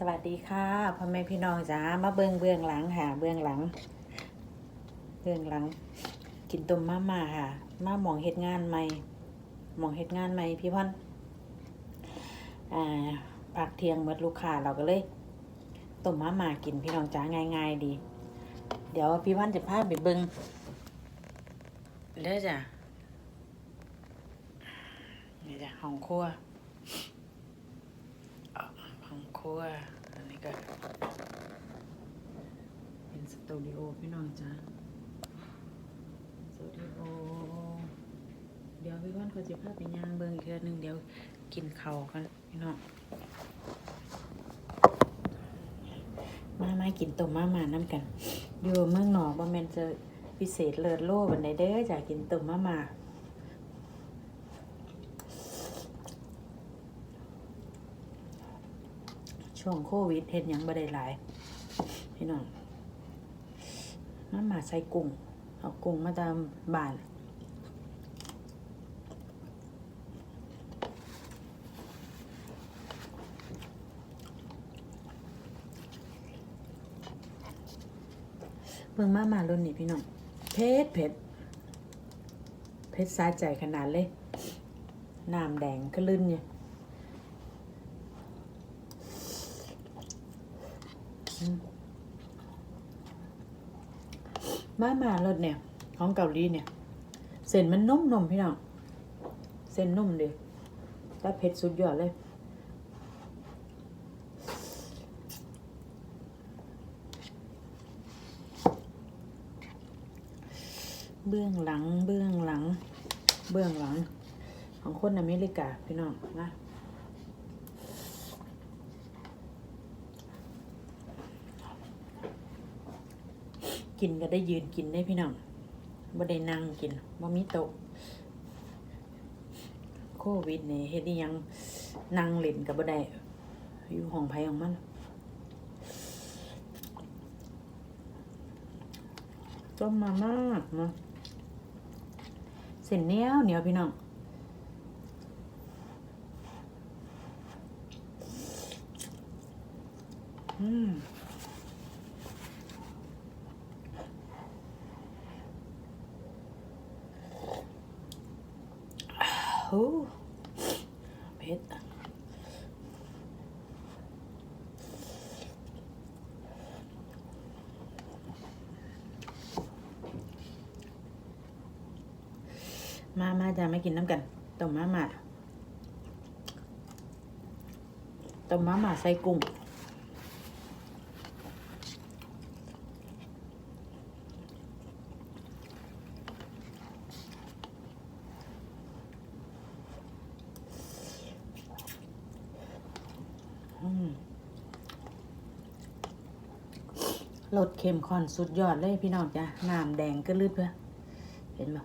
สวัสดีค่ะพ่อแม่พี่น้องจ้ามาเบิงเบื้องหลังค่ะ เบื้องหลัง เบื้องหลัง กินต้มมาม่าค่ะ มาหมองเฮ็ดงานใหม่หมองเฮ็ดงานใหม่พี่พ่อนอ่าพักเทียงเมื่อลูกค้าเราก็เลยต้มมาม่ากินพี่น้องจ้าง่ายๆดี เดี๋ยวพี่พ่อนจะพาไปเบิงเด้อจ้ะนี่จ้ะห้องครัว ครัวอันนี้ก็เป็นสตูดิโอพี่น้องจ้าสตูดิโอ เดี๋ยวพี่ว่านเขาจะพาไปย่างเบิ่งอีกเทื่อหนึงเดี๋ยวกินข้าวกันพี่น้อง มามากินต้มมามาน้ำกัน อยู่เมืองนอกบ่แม่นจะพิเศษเลิศโลบันไดเด้อจ้ะกินต้มมามา ช่วงโควิดเห็นยังบ่ได้หลายพี่น้องมามาใส่กุ้งเอากุ้งมาตามบ้านเบิ่งมามารุ่นนี้พี่น้องเผ็ดเผ็ดเผ็ดสาใจขนาดเลยน้ำแดงก็ลื่นเนี่ย มามารสเนี่ย ของเกาหลีเนี่ย เส้นมันนุ่มนมพี่น้อง เส้นนุ่มดีแต่เผ็ดสุดยอดเลย เบื้องหลัง เบื้องหลัง เบื้องหลัง ของคนอเมริกาพี่น้องนะ กินก็ได้ยืนกินได้พี่น้องบ่ได้นั่งกินบ่มีโต๊ะโควิดนี่เฮ็ดยังนั่งเล่นก็บบ่ได้อยู่ห้องไผของมันต้มมามากเนาะเส้นเหนียวเหนียวพี่น้องอืม โอเผ็ดมามาจะไม่กินน้ำกันต้มมาม่าต้มมาม่าใส่กุ้ง อืม รสเค็มข้นสุดยอดเลยพี่น้องจ้ะน้ำแดงก็ลืดเพื่อเห็นไหม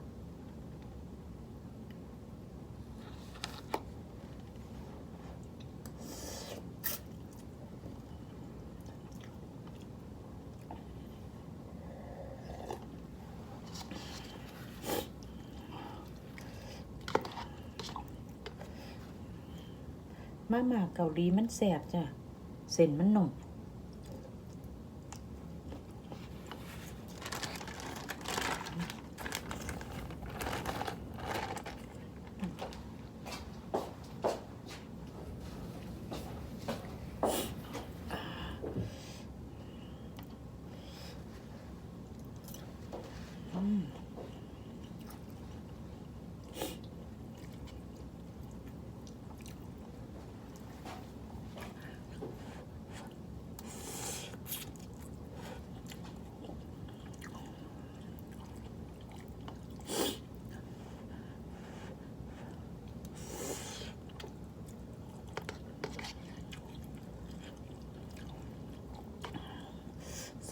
มาม่าเกาหลีมันแสบจ้ะ เส้นมันหนุ่ม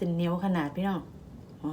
นเหนียวขนาดพี่น้องอ๋อ